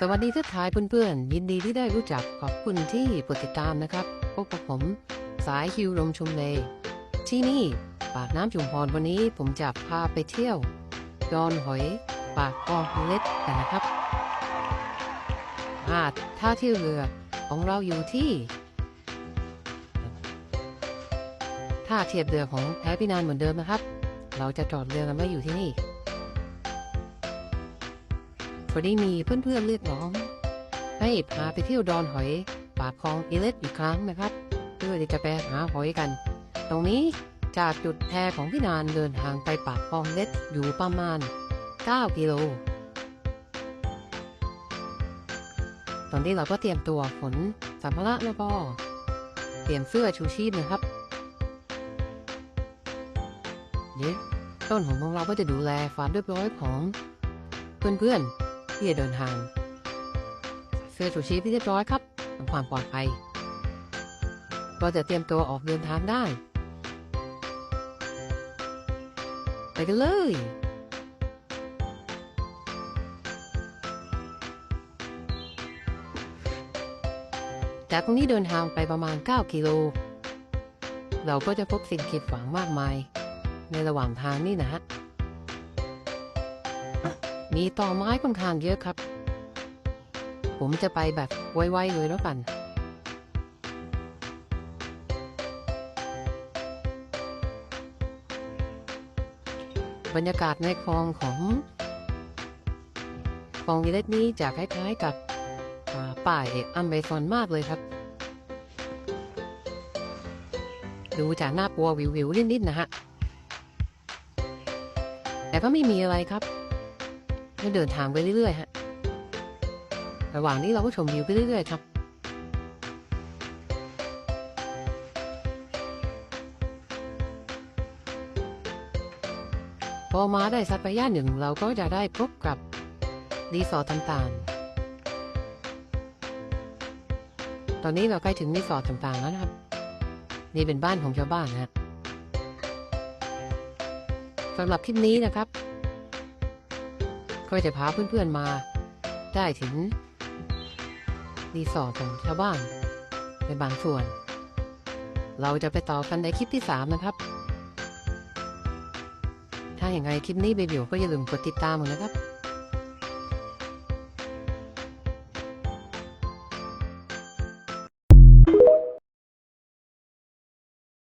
สวัสดีทุกทายเพื่อนๆ ยินดีที่ได้รู้จักขอบคุณที่กดติดตามนะครับพบกับผม สายคิวลมชมเล ที่นี่ปากน้ำจุมพรวันนี้ผมจะพาไปเที่ยวดอนหอย ปากคอเล็ดกันนะครับอ่าท่าเที่ยวเรือของเราอยู่ที่ท่าเทียบเรือของแพพี่นานเหมือนเดิมนะครับ เราจะจอดเรือกันไว้อยู่ที่นี่ พอดีมีเพื่อนๆเรียกร้อง ให้พาไปเที่ยวดอนหอยปากคลองอิเล็ดอีกครั้งนะครับ เพื่อที่จะไปหาหอยกัน ตรงนี้จากจุดแพของพี่นานเดินทางไปปากคลองเล็ดอยู่ประมาณ 9 กิโล ตอนนี้เราก็เตรียมตัวขนสัมภาระแล้วก็เตรียมเสื้อชูชีพนะครับเดี๋ยวต้นของเราก็จะดูแลความเรียบร้อยของเพื่อนๆ ที่จะเดินทางเสื้อชูชีพที่เรียบร้อยครับทำความปลอดภัยก็จะเตรียมตัวออกเดินทางได้ ไปกันเลยจากตรงนี้เดินทางไปประมาณ 9 กิโล เราก็จะพบสิ่งกีดขวางมากมาย ในระหว่างทางนี่นะฮะ มีต่อไม้ค่อนข้างเยอะครับ ผมจะไปแบบไวๆเลยแล้วกัน บรรยากาศในคลองของคลองอิเล็กนี้จะคล้ายๆกับป่าเอกอัมเบซอนมากเลยครับ ดูจากหน้าปัววิวๆนิดๆนะฮะ แต่ก็ไม่มีอะไรครับ ก็เดินทางไปเรื่อยๆฮะระหว่างนี้เราก็ชมวิวไปเรื่อยๆครับพอมาได้สักระยะหนึ่งเราก็จะได้พบกับรีสอร์ทต่างๆ ตอนนี้เราใกล้ถึงรีสอร์ทต่างๆแล้วนะครับ นี่เป็นบ้านของชาวบ้านนะฮะสำหรับคลิปนี้นะครับ ก็จะพาเพื่อนๆมา ได้ถึงรีสอร์ทของชาวบ้านในบางส่วน เราจะไปต่อกันในคลิปที่ 3 นะครับ ถ้าอย่างไรคลิปนี้เบบิวก็อย่าลืมกดติดตามผมนะครับ